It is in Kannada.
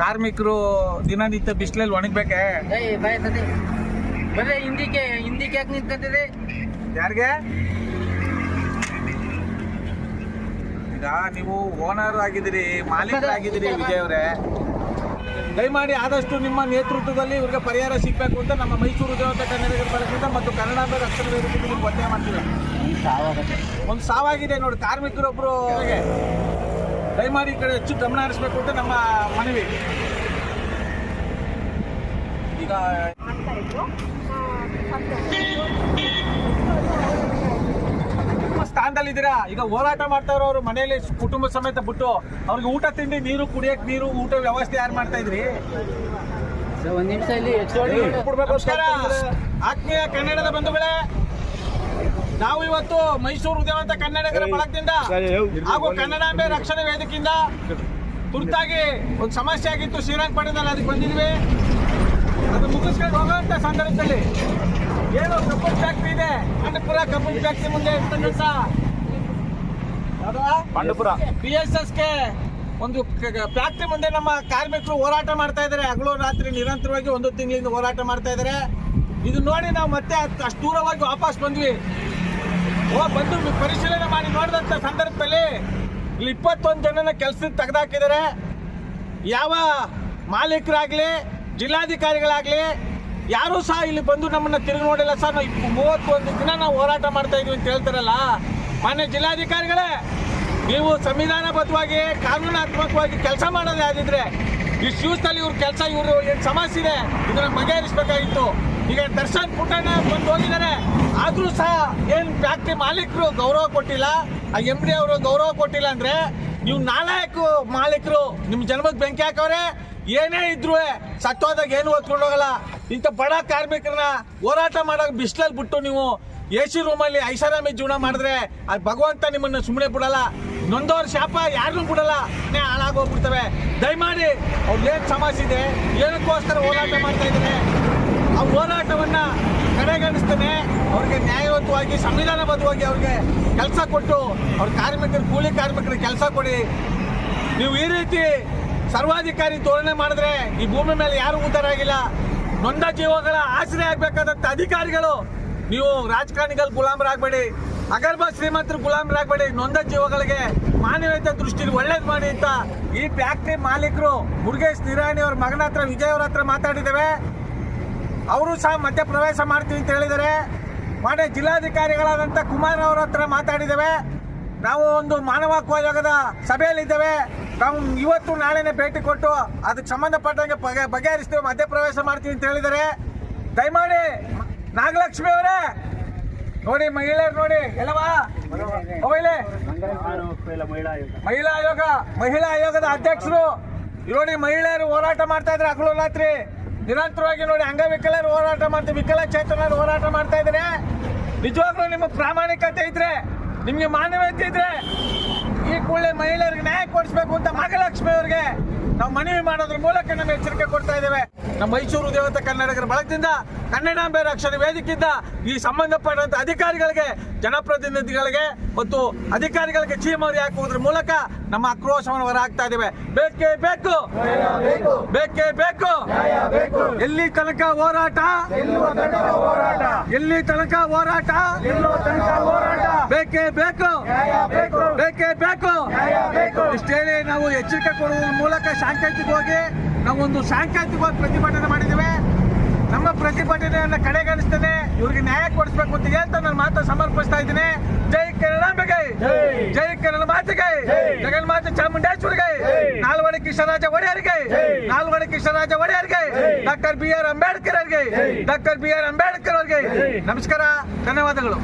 ಕಾರ್ಮಿಕರು ದಿನನಿತ್ಯ ಬಿಸಿಲಲ್ಲಿ ಒಣಗ್ಬೇಕೆ? ಬರೇ ಹಿಂದಿಕ್ಕೆ ಹಿಂದಿಕ್ಕೆ ಯಾಕೆ ನಿಂತ್ಕೊಂತಿದೆ ಯಾರಿಗೆ? ಈಗ ನೀವು ಓನರ್ ಆಗಿದ್ದೀರಿ ಮಾಲೀಕರಾಗಿದ್ದೀರಿ ವಿಜಯ್ ಅವರೇ. ದಯಮಾಡಿ ಆದಷ್ಟು ನಿಮ್ಮ ನೇತೃತ್ವದಲ್ಲಿ ಇವ್ರಿಗೆ ಪರಿಹಾರ ಸಿಗಬೇಕು ಅಂತ ನಮ್ಮ ಮೈಸೂರು ದೇವತೆ ಕನ್ನಡಿಗರ ಮತ್ತು ಕನ್ನಡ ರಕ್ಷಣಾ ನಿಮ್ಗೆ ಒತ್ತಾಯ ಮಾಡ್ತೀವಿ. ಒಂದು ಸಾವಾಗಿದೆ ನೋಡಿ ಕಾರ್ಮಿಕರೊಬ್ರು ದಯಮಾಡಿ ಈ ಕಡೆ ಹೆಚ್ಚು ಗಮನ ಹರಿಸಬೇಕು ಅಂತ ನಮ್ಮ ಮನವಿ. ಈಗ ಸ್ಥಾನದಲ್ಲಿದ್ದೀರಾ ಈಗ ಹೋರಾಟ ಮಾಡ್ತಾ ಇರೋರು ಮನೆಯಲ್ಲಿ ಕುಟುಂಬ ಸಮೇತ ಬಿಟ್ಟು ಅವ್ರಿಗೆ ಊಟ ತಿಂಡಿ ನೀರು ಕುಡಿಯಕ್ ನೀರು ಊಟ ವ್ಯವಸ್ಥೆ ಯಾರು ಮಾಡ್ತಾ ಇದ್ರಿ? ಒಂದ್ ನಿಮಿಷ ಇಲ್ಲಿ ಆತ್ಮೀಯ ಕನ್ನಡದ ಬಂಧುಗಳೇ ನಾವು ಇವತ್ತು ಮೈಸೂರು ಉದ್ಯಮಂತ ಕನ್ನಡಿಗರ ಬಳಗದಿಂದ ಹಾಗೂ ಕನ್ನಡಾಂಬೆ ರಕ್ಷಣಾ ವೇದಿಕೆಯಿಂದ ತುರ್ತಾಗಿ ಒಂದು ಸಮಸ್ಯೆ ಆಗಿತ್ತು ಶ್ರೀರಂಗಪಟ್ಟಣದಲ್ಲಿ ಅದಕ್ಕೆ ಬಂದಿದ್ವಿ. ಅದು ಮುಗಿಸ್ಕೊಂಡು ಹೋಗುವಂಥ ಸಂದರ್ಭದಲ್ಲಿ ಏನು ಕಬ್ಬನ್ ಫ್ಯಾಕ್ಟ್ರಿ ಇದೆ ಅಂಡಪುರ ಕಬ್ಬನ್ ಫ್ಯಾಕ್ಟ್ರಿ ಮುಂದೆ ಇರ್ತಕ್ಕಂಥ ಪಾಂಡಪುರ. ಪಿ ಎಸ್ ಎಸ್ಗೆ ಒಂದು ಫ್ಯಾಕ್ಟ್ರಿ ಮುಂದೆ ನಮ್ಮ ಕಾರ್ಮಿಕರು ಹೋರಾಟ ಮಾಡ್ತಾ ಇದ್ದಾರೆ. ಹಗಲು ರಾತ್ರಿ ನಿರಂತರವಾಗಿ ಒಂದು ತಿಂಗಳಿಂದ ಹೋರಾಟ ಮಾಡ್ತಾ ಇದ್ದಾರೆ. ಇದು ನೋಡಿ ನಾವು ಮತ್ತೆ ಅಷ್ಟು ದೂರವಾಗಿ ವಾಪಸ್ ಬಂದ್ವಿ. ಬಂದು ಪರಿಶೀಲನೆ ಮಾಡಿ ನೋಡಿದಂಥ ಸಂದರ್ಭದಲ್ಲಿ ಇಲ್ಲಿ ಇಪ್ಪತ್ತೊಂದು ಜನನ ಕೆಲಸಕ್ಕೆ ತೆಗೆದಾಕಿದ್ದಾರೆ. ಯಾವ ಮಾಲೀಕರಾಗಲಿ, ಜಿಲ್ಲಾಧಿಕಾರಿಗಳಾಗಲಿ, ಯಾರೂ ಸಹ ಇಲ್ಲಿ ಬಂದು ನಮ್ಮನ್ನ ತಿರುಗಿ ನೋಡಿಲ್ಲ ಸರ್. ನಾವು ಮೂವತ್ತೊಂದು ದಿನ ನಾವು ಹೋರಾಟ ಮಾಡ್ತಾ ಇದೀವಿ ಅಂತ ಹೇಳ್ತಾರಲ್ಲ. ಮಾನ್ಯ ಜಿಲ್ಲಾಧಿಕಾರಿಗಳೇ, ನೀವು ಸಂವಿಧಾನಬದ್ಧವಾಗಿ, ಕಾನೂನಾತ್ಮಕವಾಗಿ ಕೆಲಸ ಮಾಡೋದೇ ಯಾವ್ದಿದ್ರೆ ಈ ಶೂಸ್ನಲ್ಲಿ ಇವ್ರ ಕೆಲಸ, ಇವರು ಏನು ಸಮಸ್ಯೆ ಇದೆ? ಇದನ್ನು ಬಗೆಹರಿಸಬೇಕಾಗಿತ್ತು. ಈಗ ದರ್ಶನ್ ಪುಟ್ಟಣ್ಣ ಬಂದು ಹೋಗಿದ್ದಾರೆ. ಆದರೂ ಸಹ ಏನು ಫ್ಯಾಕ್ಟ್ರಿ ಮಾಲೀಕರು ಗೌರವ ಕೊಟ್ಟಿಲ್ಲ, ಆ ಎಂ ಡಿ ಅವರು ಗೌರವ ಕೊಟ್ಟಿಲ್ಲ ಅಂದ್ರೆ ನೀವು ನಾಲ್ಕು ಮಾಲೀಕರು ನಿಮ್ಮ ಜನ್ಮಕ್ಕೆ ಬೆಂಕಿ ಹಾಕವ್ರೆ, ಏನೇ ಇದ್ರು ಸತ್ವಾದಾಗ ಏನು ಓದ್ಕೊಂಡು ಹೋಗಲ್ಲ. ಇಂಥ ಬಡ ಕಾರ್ಮಿಕರನ್ನ ಹೋರಾಟ ಮಾಡೋಕೆ ಬಿಸಿಲಲ್ಲಿ ಬಿಟ್ಟು ನೀವು ಎ ಸಿ ರೂಮಲ್ಲಿ ಐಷಾರಾಮಿ ಜೀವನ ಮಾಡಿದ್ರೆ ಅದು ಭಗವಂತ ನಿಮ್ಮನ್ನ ಸುಮ್ಮನೆ ಬಿಡಲ್ಲ. ನೊಂದವ್ರ ಶಾಪ ಯಾರನ್ನೂ ಬಿಡಲ್ಲ. ಹಾಳಾಗೋಗ್ಬಿಡ್ತವೆ ದಯಮಾಡಿ ಅವ್ರು ಏನು ಸಮಸ್ಯೆ ಇದೆ, ಏನಕ್ಕೋಸ್ಕರ ಹೋರಾಟ ಮಾಡ್ತಾ ಇದ್ದಾರೆ? ಆ ಹೋರಾಟವನ್ನ ಕಡೆಗಣಿಸ್ತೇನೆ. ಅವ್ರಿಗೆ ನ್ಯಾಯಯುತವಾಗಿ, ಸಂವಿಧಾನಬದ್ಧವಾಗಿ ಅವ್ರಿಗೆ ಕೆಲಸ ಕೊಟ್ಟು ಅವ್ರ ಕಾರ್ಮಿಕರು, ಕೂಲಿ ಕಾರ್ಮಿಕರಿಗೆ ಕೆಲಸ ಕೊಡಿ. ನೀವು ಈ ರೀತಿ ಸರ್ವಾಧಿಕಾರಿ ತೋರಣೆ ಮಾಡಿದ್ರೆ ಈ ಭೂಮಿ ಮೇಲೆ ಯಾರು ಉದ್ದಾರ ಆಗಿಲ್ಲ ನೊಂದ ಜೀವಗಳ ಆಶ್ರಯ ಆಗ್ಬೇಕಾದಂತ ಅಧಿಕಾರಿಗಳು. ನೀವು ರಾಜಕಾರಣಿಗಳು ಗುಲಾಮರಾಗಬೇಡಿ. ಅಗರ್ಭ ಶ್ರೀಮಂತರು ಗುಲಾಮರಾಗಬೇಡಿ. ನೊಂದ ಜೀವಗಳಿಗೆ ಮಾನವೀಯತೆ ದೃಷ್ಟಿಲಿ ಒಳ್ಳೇದು ಮಾಡಿ ಅಂತ ಈ ಫ್ಯಾಕ್ಟ್ರಿ ಮಾಲೀಕರು ಮುರುಗೇಶ್ ನಿರಾಣಿ ಅವ್ರ ಮಗನ ಹತ್ರ, ವಿಜಯ್ ಅವ್ರ ಹತ್ರ ಮಾತಾಡಿದ್ದೇವೆ. ಅವರು ಸಹ ಮಧ್ಯ ಪ್ರವೇಶ ಮಾಡ್ತೀವಿ ಅಂತ ಹೇಳಿದರೆ ಮಾನ್ಯ ಜಿಲ್ಲಾಧಿಕಾರಿಗಳಾದಂಥ ಕುಮಾರ್ ಅವರ ಹತ್ರ ಮಾತಾಡಿದ್ದೇವೆ. ನಾವು ಒಂದು ಮಾನವ ಆಯೋಗದ ಸಭೆಯಲ್ಲಿದ್ದೇವೆ. ನಾವು ಇವತ್ತು ನಾಳೆನೆ ಭೇಟಿ ಕೊಟ್ಟು ಅದಕ್ಕೆ ಸಂಬಂಧಪಟ್ಟಂಗೆ ಬಗೆ ಬಗೆಹರಿಸ್ತೇವೆ, ಮಧ್ಯ ಪ್ರವೇಶ ಮಾಡ್ತೀವಿ ಅಂತ ಹೇಳಿದರೆ ದಯಮಾಡಿ ನಾಗಲಕ್ಷ್ಮಿ ಅವರೇ, ನೋಡಿ ಮಹಿಳೆಯರು ನೋಡಿ, ಎಲ್ಲವಾ? ಮಹಿಳಾ. ಆಯೋಗ, ಮಹಿಳಾ ಆಯೋಗದ ಅಧ್ಯಕ್ಷರು. ನೋಡಿ ಮಹಿಳೆಯರು ಹೋರಾಟ ಮಾಡ್ತಾ ಇದ್ರೆ ಹಗಲು ರಾತ್ರಿ ನಿರಂತರವಾಗಿ ನೋಡಿ ಅಂಗವಿಕಲರು ಹೋರಾಟ ಮಾಡ್ತೀವಿ. ವಿಕಲಚೇತನರು ಹೋರಾಟ ಮಾಡ್ತಾ ಇದ್ರೆ ನಿಜವಾಗ್ಲೂ ನಿಮ್ಮ ಪ್ರಾಮಾಣಿಕತೆ ಇದ್ರೆ, ನಿಮಗೆ ಮಾನವೀಯತೆ ಇದ್ರೆ ಈ ಕೂಡಲೇ ಮಹಿಳೆಯರಿಗೆ ನ್ಯಾಯ ಕೊಡಿಸ್ಬೇಕು ಅಂತ ಮಹಾಲಕ್ಷ್ಮಿ ಅವರಿಗೆ ನಾವು ಮನವಿ ಮಾಡೋದ್ರ ಮೂಲಕ ನಮ್ಮ ಎಚ್ಚರಿಕೆ ಕೊಡ್ತಾ ಇದ್ದೇವೆ. ನಮ್ಮ ಮೈಸೂರು ದೇವತೆ ಕನ್ನಡಿಗರ ಬಳಗದಿಂದ ಕನ್ನಡಾಂಬೆ ರಕ್ಷಣೆ ವೇದಿಕೆಯಿಂದ ಈ ಸಂಬಂಧಪಟ್ಟಂತ ಅಧಿಕಾರಿಗಳಿಗೆ, ಜನಪ್ರತಿನಿಧಿಗಳಿಗೆ ಮತ್ತು ಅಧಿಕಾರಿಗಳಿಗೆ ಚೀಮರಿ ಹಾಕುವುದ್ರ ಮೂಲಕ ನಮ್ಮ ಆಕ್ರೋಶವನ್ನು ಹೊರಹಾಕ್ತಾ ಇದ್ದೇವೆ. ಬೇಕೇ ಬೇಕು. ಬೇಕೇ ಬೇಕು. ಎಲ್ಲಿ ತನಕ ಹೋರಾಟ? ಎಲ್ಲಿ ತನಕ ಹೋರಾಟ? ಬೇಕೇ ಬೇಕು. ಬೇಕೇ. ಬೇಕು ಇಷ್ಟೇ ನಾವು ಎಚ್ಚರಿಕೆ ಕೊಡುವ ಮೂಲಕ ಸಾಂಕೇತಿಕವಾಗಿ ನಾವೊಂದು ಸಾಂಕೇತಿಕವಾಗಿ ಪ್ರತಿಭಟನೆ ಮಾಡಿದ್ದೇವೆ. ನಮ್ಮ ಪ್ರತಿಭಟನೆಯನ್ನ ಕಡೆಗಣಿಸ್ತೇನೆ. ಇವ್ರಿಗೆ ನ್ಯಾಯ ಕೊಡಿಸ್ಬೇಕು ಅಂತ ಹೇಳ್ತಾ ನಾನು ಮಾತು ಸಮರ್ಪಿಸ್ತಾ ಇದ್ದೀನಿ. ಜೈ ಕನ್ನಡಾಂಬೆಗೆ ಜೈ. ಕನ್ನಡ ಮಾತಿಗೆ. ಜಗನ್ಮಾತೆ ಚಾಮುಂಡೇಶ್ವರಿಗೆ. ನಾಲ್ವಡಿ ಕೃಷ್ಣರಾಜ ಒಡೆಯರಿಗೆ. ನಾಲ್ವಡಿ ಕೃಷ್ಣರಾಜ ಒಡೆಯರಿಗೆ. ಡಾಕ್ಟರ್ ಬಿ ಆರ್ ಅಂಬೇಡ್ಕರ್ ಅವರಿಗೆ ಡಾಕ್ಟರ್ ಬಿ ಆರ್ ಅಂಬೇಡ್ಕರ್ ಅವರಿಗೆ ನಮಸ್ಕಾರ. ಧನ್ಯವಾದಗಳು.